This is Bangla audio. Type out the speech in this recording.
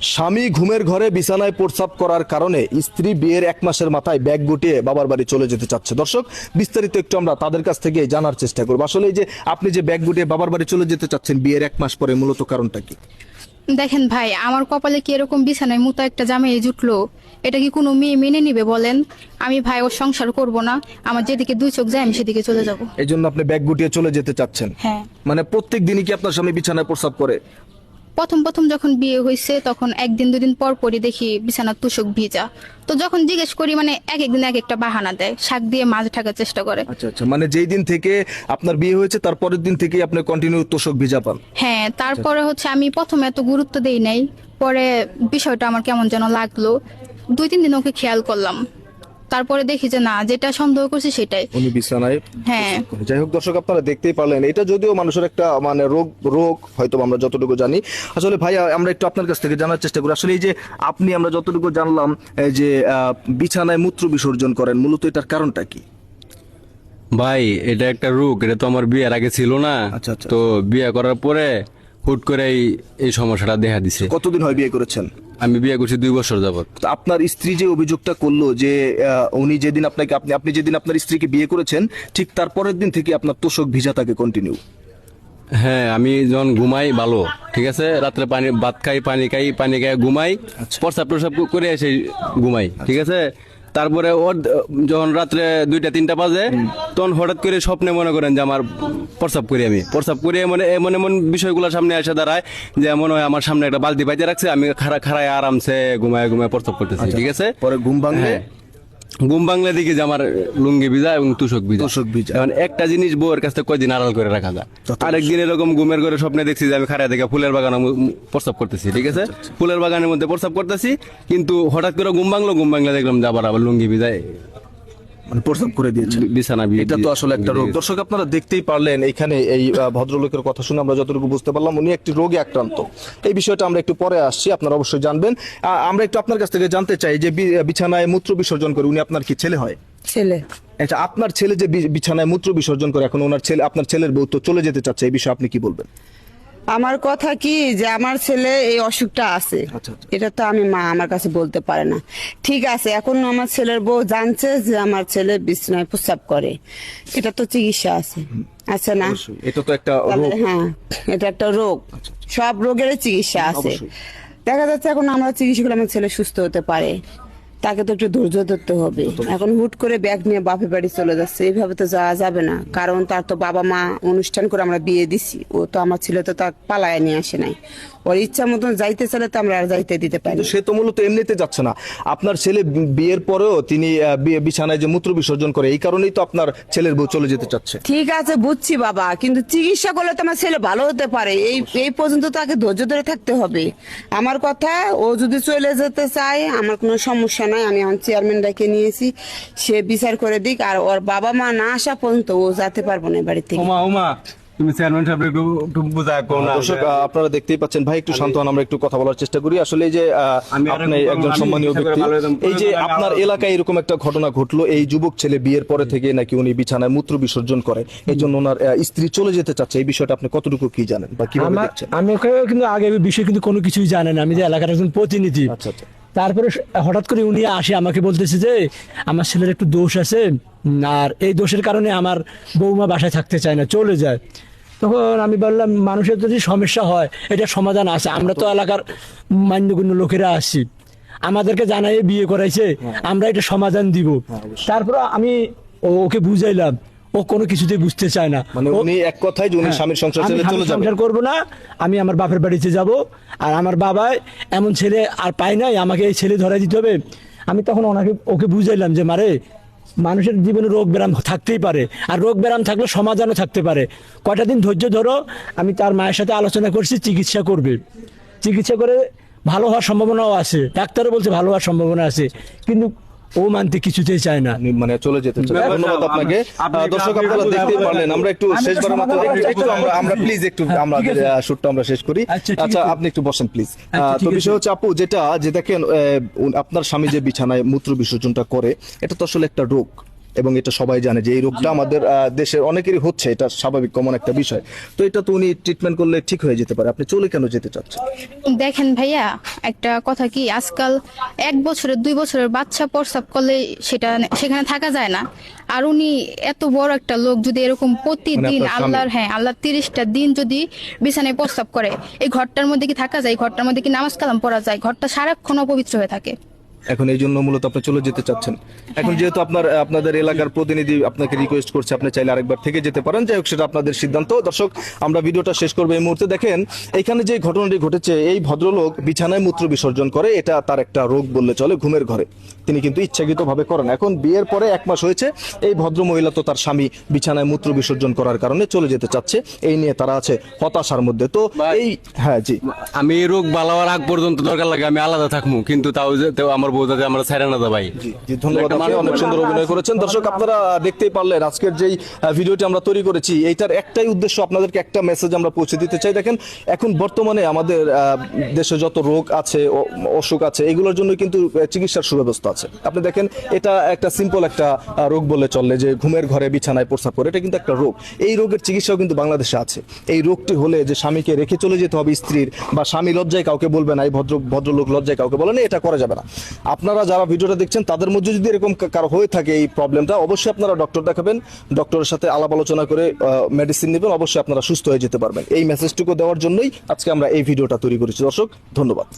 স্বামী ঘুমের ঘরে বিছানায় প্রস্রাব করার কারণে স্ত্রী বিয়ের এক মাসের মাথায় ব্যাগ গুটিয়ে বাবার বাড়ি চলে যেতে চাচ্ছে। দর্শক বিস্তারিত একটু আমরা তাদের কাছ থেকে জানার চেষ্টা করব। আসলে এই যে আপনি যে ব্যাগ গুটিয়ে বাবার বাড়ি চলে যেতে চাচ্ছেন বিয়ের এক মাস পরে মূলত কারণটা কি? দেখেন ভাই আমার কপালে কি এরকম বিছানায় মতো একটা জামাই জুটলো? এটা কি কোনো মেয়ে মেনে নিবে বলেন? আমি ভাই ওর সংসার করব না। আমার যেদিকে দুই চোখ যায় আমি সেদিকে চলে যাব। এই জন্য আপনি ব্যাগ গুটিয়ে চলে যেতে চাচ্ছেন? হ্যাঁ। মানে প্রত্যেক দিনই কি আপনার স্বামী বিছানায় প্রস্রাব করে? প্রথম প্রথম যখন বিয়ে হয়েছে তখন একদিন দুদিন পর পরই দেখি বিছানার তুষক ভিজা। তো যখন জিজ্ঞেস করি মানে এক একদিন এক একটা বাহানা দেয় শাক দিয়ে মাছ ঢাকার চেষ্টা করে। আচ্ছা আচ্ছা মানে যেই দিন থেকে আপনার বিয়ে হয়েছে তার পরের দিন থেকে আপনি কন্টিনিউ তোষক ভিজা পান? হ্যাঁ তারপরে হচ্ছে আমি প্রথমে এত গুরুত্ব দেই নাই পরে বিষয়টা আমার কেমন যেন লাগল। দুই তিন দিন ওকে খেয়াল করলাম। তারপরে দেখি যে না যেটা সন্দেহ করছি সেটাই। উনি বিছানায় হ্যাঁ। যাই হোক দর্শক আপনারা দেখতেই পারলেন। এটা যদিও মানুষের একটা মানে রোগ রোগ হয়তো আমরা যতটুকু জানি। আসলে ভাই আমরা একটু আপনার কাছ থেকে জানার চেষ্টা করি। আসলে এই যে আপনি আমরা যতটুকু জানলাম এই যে আহ, বিছানায় মূত্র বিসর্জন করেন মূলত এটার কারণটা কি? ভাই এটা একটা রোগ। এটা তো আমার বিয়ের আগে ছিল না। আচ্ছা, আচ্ছা। তো বিয়ে করার পরে হুট করে এই- সমস্যাটা দেখা দিছে। কতদিন হয় বিয়ে করেছেন? আমি বিয়ে করছি দুই বছর যাবত তো আপনার স্ত্রী যে অভিযোগটা করল যে উনি যেদিন আপনাকে আপনি আপনি যেদিন আপনার স্ত্রীকে বিয়ে করেছেন ঠিক তারপরের দিন থেকে আপনার তোষক ভিজা থাকে কন্টিনিউ হ্যাঁ আমি যখন ঘুমাই ভালো ঠিক আছে? রাত্রে পানি ভাত খাই পানি খাই পানি খাই ঘুমাই আচ্ছা। প্রসাব প্রসাব করে এসে ঘুমাই ঠিক আছে? তারপরে ওর যখন রাত্রে দুইটা তিনটা বাজে তখন হঠাৎ করে স্বপ্নে মনে করেন যে আমার প্রসাব করি আমি। প্রসাব করি মানে এমন এমন বিষয়গুলো সামনে এসে দাঁড়ায় যে মনে হয় আমার সামনে একটা বালতি বাইতে রাখছে আমি খাড়া খাড়ায় আরামসে ঘুমায় ঘুমায় প্রসাব করতেছি ঠিক আছে? পরে ঘুম ভাঙলে? হ্যাঁ। ঘুম বাংলা দিকে যে আমার লুঙ্গি ভিজা এবং তুষক ভিজা। তুষক ভিজা। এখন একটা জিনিস বউয়ের কাছ থেকে কয়দিন আড়াল করে রাখা যায়। আরেকদিন এরকম ঘুমের ঘরে স্বপ্নে দেখছি যে আমি খাড়া দেখে ফুলের বাগানে প্রস্রাব করতেছি ঠিক আছে? আচ্ছা, ফুলের বাগানের মধ্যে প্রস্রাব করতেছি কিন্তু হঠাৎ করে ঘুম বাংলো ঘুম বাংলা দেখলাম যে আবার আবার লুঙ্গি ভিজায় মানে প্রস্তাব করে দিয়েছেন। বিছানা এটা তো আসলে একটা রোগ। দর্শক আপনারা দেখতেই পারলেন এখানে এই ভদ্রলোকের কথা শুনে আমরা যতটুকু বুঝতে পারলাম উনি একটি রোগে আক্রান্ত। এই বিষয়টা আমরা একটু পরে আসছি আপনারা অবশ্যই জানবেন। আহ, আমরা একটু আপনার কাছ থেকে জানতে চাই যে বিছানায় মূত্র বিসর্জন করে উনি আপনার কি ছেলে হয়? ছেলে। আচ্ছা আপনার ছেলে যে বিছানায় মূত্র বিসর্জন করে এখন ওনার ছেলে আপনার ছেলের বউ তো চলে যেতে চাচ্ছে এই বিষয়ে আপনি কি বলবেন? আমার কথা কি যে আমার ছেলে এই অসুখটা আছে? আচ্ছা, আচ্ছা। এটা তো আমি মা আমার কাছে বলতে পারে না। ঠিক আছে এখন আমার ছেলের বউ জানছে যে আমার ছেলে বিছনায় প্রস্রাব করে। এটা তো চিকিৎসা আছে। আছে না? এটা তো একটা রোগ। হ্যাঁ এটা একটা রোগ। সব রোগের চিকিৎসা আছে। দেখা যাচ্ছে এখন আমরা চিকিৎসা করলে আমার ছেলে সুস্থ হতে পারে। তাকে তো একটু ধৈর্য ধরতে হবে। এখন হুট করে ব্যাগ নিয়ে বাপে বাড়ি চলে যাচ্ছে। এইভাবে তো যাওয়া যাবে না। কারণ তার তো বাবা মা অনুষ্ঠান করে আমরা বিয়ে দিছি। ও তো আমার ছেলে তো তার পালায় নিয়ে আসে নাই। ওর ইচ্ছা মতন যাইতে চাইলে তো আমরা আর যাইতে দিতে পারি সে তো মূলত এমনিতে যাচ্ছে না। আপনার ছেলে বিয়ের পরেও তিনি বিছানায় যে মূত্র বিসর্জন করে এই কারণেই তো আপনার ছেলের বউ চলে যেতে চাচ্ছে। ঠিক আছে বুঝছি বাবা। কিন্তু চিকিৎসা করলে তো আমার ছেলে ভালো হতে পারে। এই এই পর্যন্ত তাকে ধৈর্য ধরে থাকতে হবে। আমার কথা ও যদি চলে যেতে চায় আমার কোনো সমস্যা নাই আমি এখন চেয়ারম্যান ডেকে নিয়েছি সে বিচার করে দিক আর ওর বাবা মা না আসা পর্যন্ত ও যেতে পারব না বাড়ি থেকে। ওমা ওমা তুমি চেয়ারম্যান সাহেব একটু একটু বুঝায় কো না। দর্শক আপনারা দেখতেই পাচ্ছেন ভাই একটু শান্ত হন আমরা একটু কথা বলার চেষ্টা করি। আসলে এই যে আমি আপনি একজন সম্মানীয় ব্যক্তি এই যে আপনার এলাকায় এরকম একটা ঘটনা ঘটলো এই যুবক ছেলে বিয়ের পরে থেকে নাকি উনি বিছানায় মূত্র বিসর্জন করে এই জন্য ওনার স্ত্রী চলে যেতে চাচ্ছে এই বিষয়টা আপনি কতটুকু কি জানেন বা কীভাবে দেখছেন? আমি কিন্তু আগে বিষয়ে কিন্তু কোনো কিছুই জানেন আমি যে এলাকার একজন প্রতিনিধি। আচ্ছা আচ্ছা। তারপরে হঠাৎ করে উনি আসে আমাকে বলতেছে যে আমার ছেলের একটু দোষ আছে আর এই দোষের কারণে আমার বৌমা বাসায় থাকতে চায় না চলে যায়। তখন আমি বললাম মানুষের যদি সমস্যা হয় এটা সমাধান আছে। আমরা তো এলাকার মান্যগণ্য লোকেরা আসছি আমাদেরকে জানাই বিয়ে করাইছে আমরা এটা সমাধান দিব। তারপর আমি ওকে বুঝাইলাম ও কোনো কিছুতেই বুঝতে চায় না। মানে উনি এক কথায় যে উনি হ্যাঁ, স্বামীর সংসার ছেড়ে চলে যাবে। সংসার করব না আমি আমার বাপের বাড়িতে যাব আর আমার বাবাই এমন ছেলে আর পায় নাই আমাকে এই ছেলে ধরাই দিতে হবে। আমি তখন ওনাকে ওকে বুঝাইলাম যে মারে মানুষের জীবনে রোগ ব্যায়াম থাকতেই পারে আর রোগ ব্যায়াম থাকলে সমাধানও থাকতে পারে। কয়টা দিন ধৈর্য ধরো আমি তার মায়ের সাথে আলোচনা করছি চিকিৎসা করবে। চিকিৎসা করে ভালো হওয়ার সম্ভাবনাও আছে। ডাক্তারও বলছে ভালো হওয়ার সম্ভাবনা আছে। কিন্তু ও মানতে কিছুতেই চায় না। মানে চলে যেতে চায় ধন্যবাদ আপনাকে। দর্শক আপনারা দেখতেই পারলেন আমরা একটু শেষবারের তো মতো একটু- আমরা আমরা প্লিজ একটু হ্যাঁ, আছে। শুটটা আমরা শেষ করি। আচ্ছা, আচ্ছা। আপনি একটু বসেন প্লিজ আচ্ছা, তো বিষয় হচ্ছে আপু যেটা যে দেখেন আহ, আপনার স্বামী যে বিছানায় মূত্র বিসর্জনটা করে এটা তো আসলে একটা রোগ। এবং এটা সবাই জানে যে এই রোগটা আমাদের দেশের অনেকেরই হচ্ছে এটা স্বাভাবিক কমন একটা বিষয়। তো এটা তো উনি ট্রিটমেন্ট করলে ঠিক হয়ে যেতে পারে। আপনি চলে কেন যেতে চাচ্ছেন? দেখেন ভাইয়া একটা কথা কি আজকাল এক বছরের দুই বছরের বাচ্চা প্রস্রাব করলে সেটা সেখানে থাকা যায় না। আর উনি এত বড় একটা লোক যদি এরকম প্রতিদিন মানে? আল্লাহর হ্যাঁ আল্লাহ তিরিশটা দিন যদি বিছানায় প্রস্তাব করে এই ঘরটার মধ্যে কি থাকা যায়? ঘরটার মধ্যে কি নামাজ কালাম পড়া যায়? ঘরটা সারাক্ষণ অপবিত্র হয়ে থাকে। এখন এই জন্য মূলত আপনি চলে যেতে চাচ্ছেন। এখন যেহেতু আপনার আপনাদের এলাকার প্রতিনিধি আপনাকে রিকোয়েস্ট করছে আপনি চাইলে আরেকবার থেকে যেতে পারেন। যাই হোক সেটা আপনাদের সিদ্ধান্ত। দর্শক আমরা ভিডিওটা শেষ করব এই মুহূর্তে। দেখেন এখানে যে ঘটনাটি ঘটেছে এই ভদ্রলোক বিছানায় মূত্র বিসর্জন করে এটা তার একটা রোগ বললে চলে ঘুমের ঘরে। তিনি কিন্তু ইচ্ছাকৃত ভাবে করেন। এখন বিয়ের পরে এক মাস হয়েছে এই ভদ্র মহিলা তো তার স্বামী বিছানায় মূত্র বিসর্জন করার কারণে চলে যেতে চাচ্ছে। এই নিয়ে তারা আছে হতাশার মধ্যে। তো এই হ্যাঁ জি। আমি এই রোগ বালাওয়ার আগ পর্যন্ত দরকার লাগে আমি আলাদা থাকব কিন্তু তাও আমার বউ যাতে আমরা ছাইরা না দেয় ভাই জি ধন্যবাদ অনেক সুন্দর অভিনয় করেছেন। দর্শক আপনারা দেখতেই পারলেন আজকের যেই ভিডিওটি আমরা তৈরি করেছি এইটার একটাই উদ্দেশ্য আপনাদেরকে একটা মেসেজ আমরা পৌঁছে দিতে চাই। দেখেন এখন বর্তমানে আমাদের দেশে যত রোগ আছে অসুখ আছে এগুলোর জন্য কিন্তু চিকিৎসার সুব্যবস্থা আছে। আপনি দেখেন এটা একটা সিম্পল একটা রোগ বলে চলে যে ঘুমের ঘরে বিছানায় প্রস্রাব করে এটা কিন্তু একটা রোগ। এই রোগের চিকিৎসাও কিন্তু বাংলাদেশে আছে। এই রোগটি হলে যে স্বামীকে রেখে চলে যেতে হবে স্ত্রীর বা স্বামী লজ্জায় কাউকে বলবে না এই ভদ্র ভদ্রলোক লজ্জায় কাউকে বলে না এটা করা যাবে না। আপনারা যারা ভিডিওটা দেখছেন, তাদের মধ্যে যদি এরকম কারও হয়ে থাকে এই প্রবলেমটা অবশ্যই আপনারা ডক্টর দেখাবেন। ডক্টরের সাথে আলাপ আলোচনা করে মেডিসিন নেবেন, অবশ্যই আপনারা সুস্থ হয়ে যেতে পারবেন। এই মেসেজটুকু দেওয়ার জন্যই আজকে আমরা এই ভিডিওটা তৈরি করেছি। দর্শক, ধন্যবাদ।